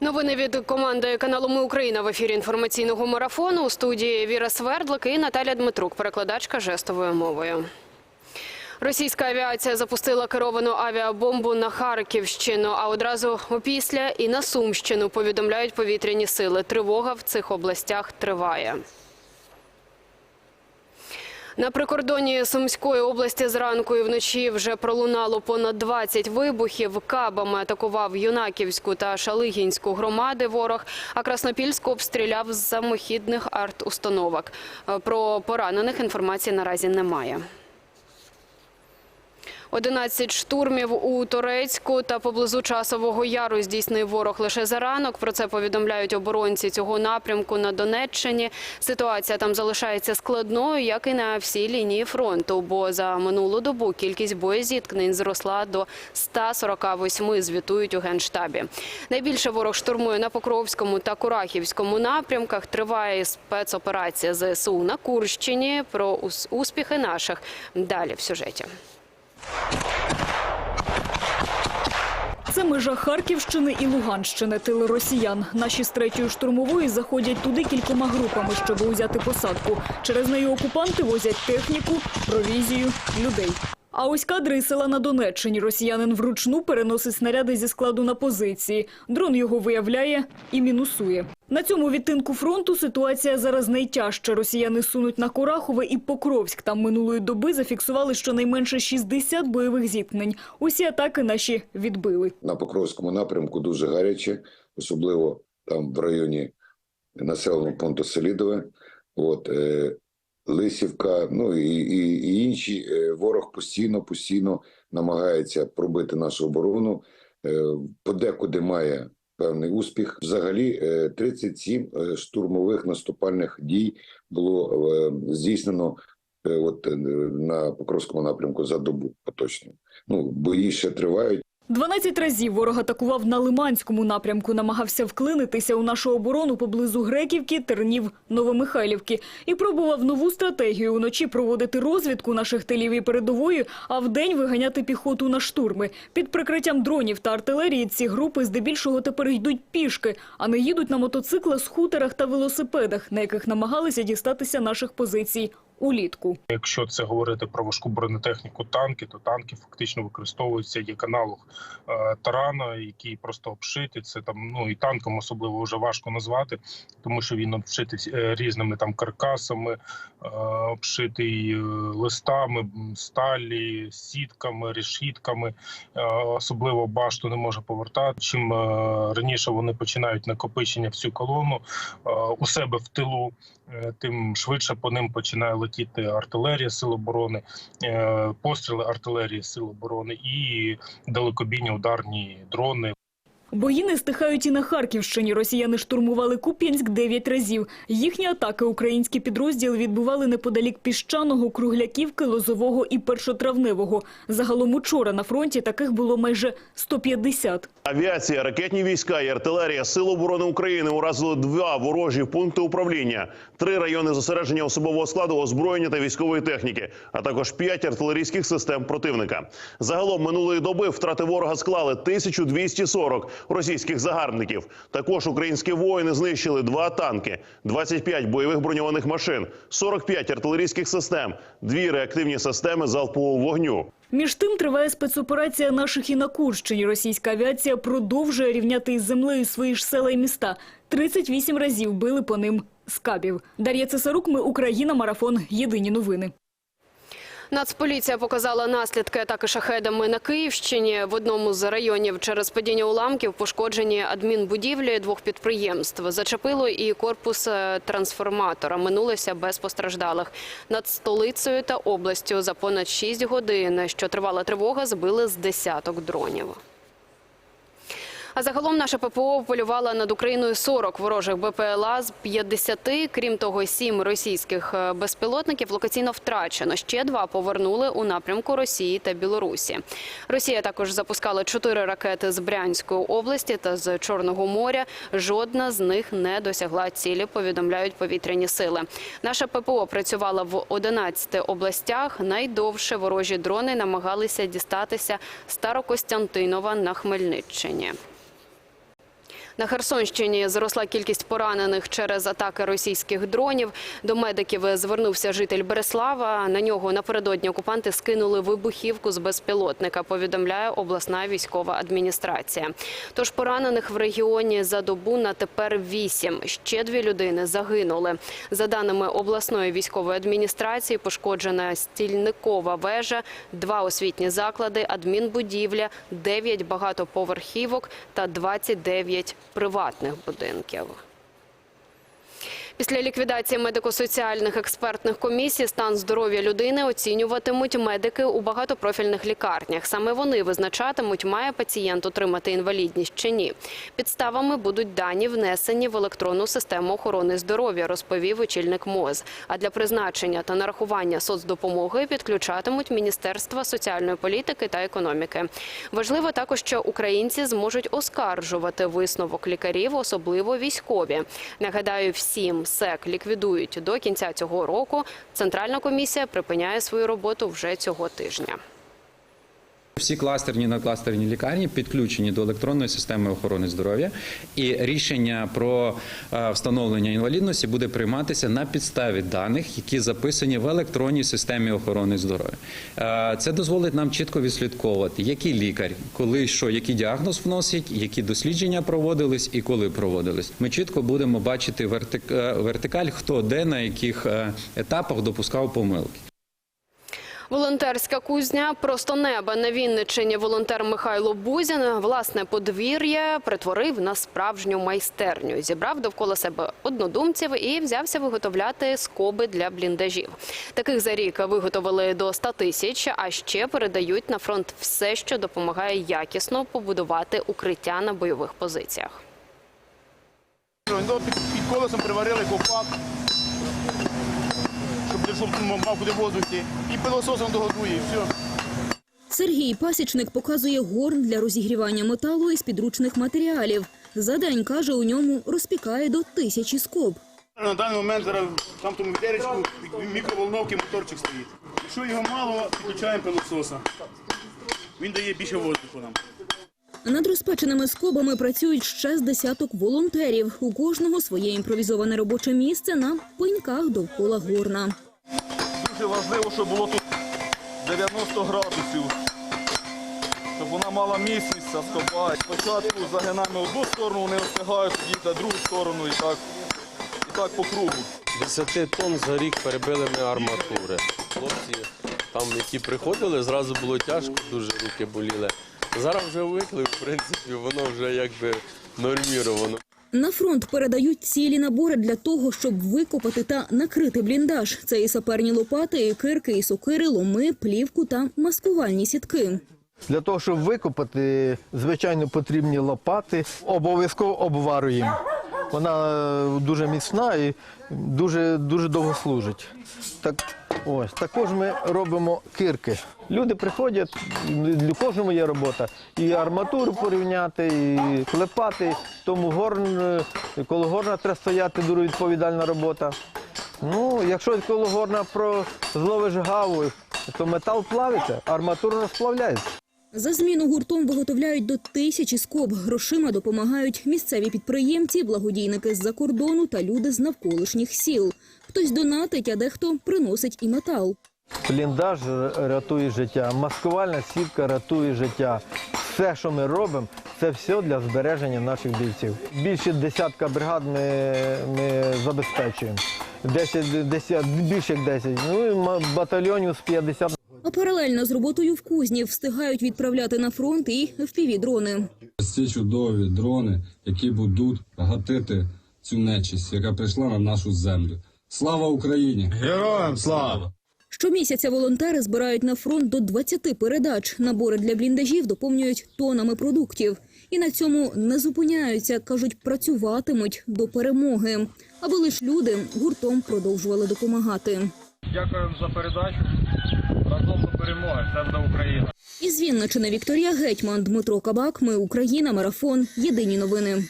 Новини від команди каналу Ми Україна в ефірі інформаційного марафону у студії Віра Свердлик і Наталя Дмитрук, перекладачка жестовою мовою. Російська авіація запустила керовану авіабомбу на Харківщину, а одразу опісля і на Сумщину повідомляють повітряні сили. Тривога в цих областях триває. На прикордоні Сумської області зранку і вночі вже пролунало понад 20 вибухів. Кабами атакував Юнаківську та Шалигінську громади ворог, а Краснопільську обстріляв з самохідних арт-установок. Е, Про поранених інформації наразі немає. 11 штурмів у Торецьку та поблизу Часового Яру здійснив ворог лише за ранок. Про це повідомляють оборонці цього напрямку на Донеччині. Ситуація там залишається складною, як і на всій лінії фронту. Бо за минулу добу кількість боєзіткнень зросла до 148, звітують у генштабі. Найбільше ворог штурмує на Покровському та Курахівському напрямках. Триває спецоперація ЗСУ на Курщині. Про успіхи наших далі в сюжеті. Це межа Харківщини і Луганщини, тили росіян. Наші з третьої штурмової заходять туди кількома групами, щоб узяти посадку. Через неї окупанти возять техніку, провізію, людей. А ось кадри села на Донеччині. Росіянин вручну переносить снаряди зі складу на позиції. Дрон його виявляє і мінусує. На цьому відтинку фронту ситуація зараз найтяжча. Росіяни сунуть на Курахове і Покровськ. Там минулої доби зафіксували щонайменше 60 бойових зіткнень. Усі атаки наші відбили. на Покровському напрямку дуже гаряче, особливо там в районі населеного пункту Селідове. От, е, Лисівка, ну і, і, і інші. Е, ворог постійно, постійно намагається пробити нашу оборону. Е, подекуди має певний успіх. Взагалі, е, 37 е, штурмових наступальних дій було здійснено от, на Покровському напрямку за добу поточно. Ну, бої ще тривають. 12 разів ворог атакував на Лиманському напрямку, намагався вклинитися у нашу оборону поблизу Греківки, Тернів, Новомихайлівки і пробував нову стратегію уночі проводити розвідку наших тилів і передової, а вдень виганяти піхоту на штурми. Під прикриттям дронів та артилерії ці групи здебільшого тепер йдуть пішки, а не їдуть на мотоциклах, скутерах та велосипедах, на яких намагалися дістатися наших позицій улітку. Якщо це говорити про важку бронетехніку, танки, то танки фактично використовуються як аналог е, тарана, який просто обшитий. Це там ну і танком особливо вже важко назвати, тому що він обшитий е, різними там каркасами, е, обшитий листами, сталі, сітками, решітками. Особливо башту не може повертати. Чим раніше вони починають накопичення в цю колону у себе в тилу, тим швидше по ним починає летіти артилерія сил оборони, е, постріли артилерії сил оборони і далекобійні ударні дрони. Бої не стихають і на Харківщині. Росіяни штурмували Куп'янськ 9 разів. Їхні атаки українські підрозділи відбували неподалік Піщаного, Кругляківки, Лозового і Першотравневого. Загалом учора на фронті таких було майже 150. Авіація, ракетні війська і артилерія Сил оборони України уразили два ворожі пункти управління, три райони зосередження особового складу, озброєння та військової техніки, а також п'ять артилерійських систем противника. Загалом минулої доби втрати ворога склали 1240 російських загарбників. Також українські воїни знищили два танки, 25 бойових броньованих машин, 45 артилерійських систем, дві реактивні системи залпового вогню. Між тим триває спецоперація наших і на Курщині. Російська авіація продовжує рівняти із землею свої ж села і міста. 38 разів били по ним скабів. Дар'я Цесарук, ми Україна, марафон. Єдині новини. Нацполіція показала наслідки атаки шахедами на Київщині. В одному з районів через падіння уламків пошкоджені адмінбудівлі двох підприємств. Зачепило і корпус е, трансформатора. Минулися без постраждалих. Над столицею та областю за понад 6 годин, що тривала тривога, збили з десяток дронів. А загалом наша ППО полювала над Україною 40 ворожих БПЛА з 50. Крім того, сім російських е, безпілотників локаційно втрачено. Ще два повернули у напрямку Росії та Білорусі. Росія також запускала чотири ракети з Брянської області та з Чорного моря. Жодна з них не досягла цілі. Повідомляють повітряні сили. Наша ППО працювала в 11 областях. Найдовше ворожі дрони намагалися дістатися Старокостянтинова на Хмельниччині. На Херсонщині зросла кількість поранених через атаки російських дронів. До медиків звернувся житель Береслава. На нього напередодні окупанти скинули вибухівку з безпілотника, повідомляє обласна військова адміністрація. Тож поранених в регіоні за добу на тепер вісім. Ще дві людини загинули. За даними обласної військової адміністрації, пошкоджена стільникова вежа, два освітні заклади, адмінбудівля, 9 багатоповерхівок та 29 приватних будинків. Після ліквідації медико-соціальних експертних комісій стан здоров'я людини оцінюватимуть медики у багатопрофільних лікарнях. Саме вони визначатимуть, має пацієнт отримати інвалідність чи ні. Підставами будуть дані, внесені в електронну систему охорони здоров'я, розповів очільник МОЗ. А для призначення та нарахування соцдопомоги підключатимуть Міністерства соціальної політики та економіки. Важливо також, що українці зможуть оскаржувати висновок лікарів, особливо військові. Нагадаю, всім СЕК ліквідують до кінця цього року. Центральна комісія припиняє свою роботу вже цього тижня. Всі кластерні надкластерні лікарні підключені до електронної системи охорони здоров'я, і рішення про е, встановлення інвалідності буде прийматися на підставі даних, які записані в електронній системі охорони здоров'я. Е, Це дозволить нам чітко відслідковувати, який лікар, коли що, який діагноз вносить, які дослідження проводились і коли проводились. Ми чітко будемо бачити е, вертикаль, хто де на яких етапах допускав помилки. Волонтерська кузня просто неба на Вінниччині. Волонтер Михайло Бузін власне подвір'я перетворив на справжню майстерню. Зібрав довкола себе однодумців і взявся виготовляти скоби для бліндажів. Таких за рік виготовили до 100 тисяч, а ще передають на фронт все, що допомагає якісно побудувати укриття на бойових позиціях. Ну, під, колесом приварили ковпак, щоб, мав куди воздух йти. І пилососом догодує, і все. Сергій Пасічник показує горн для розігрівання металу із підручних матеріалів. За день, каже, у ньому розпікає до тисячі скоб. На даний момент зараз там тому відеречку мікроволновки моторчик стоїть. Якщо його мало, підключаємо пилососа. Він дає більше воздуху нам. Над розпеченими скобами працюють ще з десяток волонтерів. У кожного своє імпровізоване робоче місце на пеньках довкола горна. Дуже важливо, щоб було тут 90 градусів, щоб вона мала міцність ця скоба. Спочатку загинаємо одну сторону, вони остигають, тоді на другу сторону і так, і так по кругу. 10 тонн за рік перебили ми арматури. Хлопці там, які приходили, зразу було тяжко, дуже руки боліли. Зараз вже викли, в принципі, воно вже якби норміровано. На фронт передають цілі набори для того, щоб викопати та накрити бліндаж. Це і саперні лопати, і кирки, і сокири, ломи, плівку та маскувальні сітки. Для того, щоб викопати, звичайно, потрібні лопати. Обов'язково обварюємо. Вона е, дуже міцна і дуже, дуже довго служить. Так, ось, також ми робимо кирки. Люди приходять, для кожного є робота. І арматуру порівняти, і клепати. Тому горн, коло горна треба стояти, дуже відповідальна робота. Ну, якщо коло горна зловиш гаву, то метал плавиться, арматура розплавляється. За зміну гуртом виготовляють до тисячі скоб. Грошима допомагають місцеві підприємці, благодійники з-за кордону та люди з навколишніх сіл. Хтось донатить, а дехто приносить і метал. Бліндаж рятує життя, маскувальна сітка рятує життя. Все, що ми робимо, це все для збереження наших бійців. Більше десятка бригад ми, ми забезпечуємо. 10, 10, більше як 10. Ну і батальйонів з 50. А паралельно з роботою в кузні встигають відправляти на фронт і FPV-дрони. Ці чудові дрони, які будуть гатити цю нечисть, яка прийшла на нашу землю. Слава Україні! Героям слава! Щомісяця волонтери збирають на фронт до 20 передач. Набори для бліндажів доповнюють тонами продуктів. І на цьому не зупиняються, кажуть, працюватимуть до перемоги, аби лиш люди гуртом продовжували допомагати. Дякуємо за передачу. Перемоги. Все буде Україна. Із Вінничини Вікторія Гетьман, Дмитро Кабак. Ми Україна. Марафон. Єдині новини.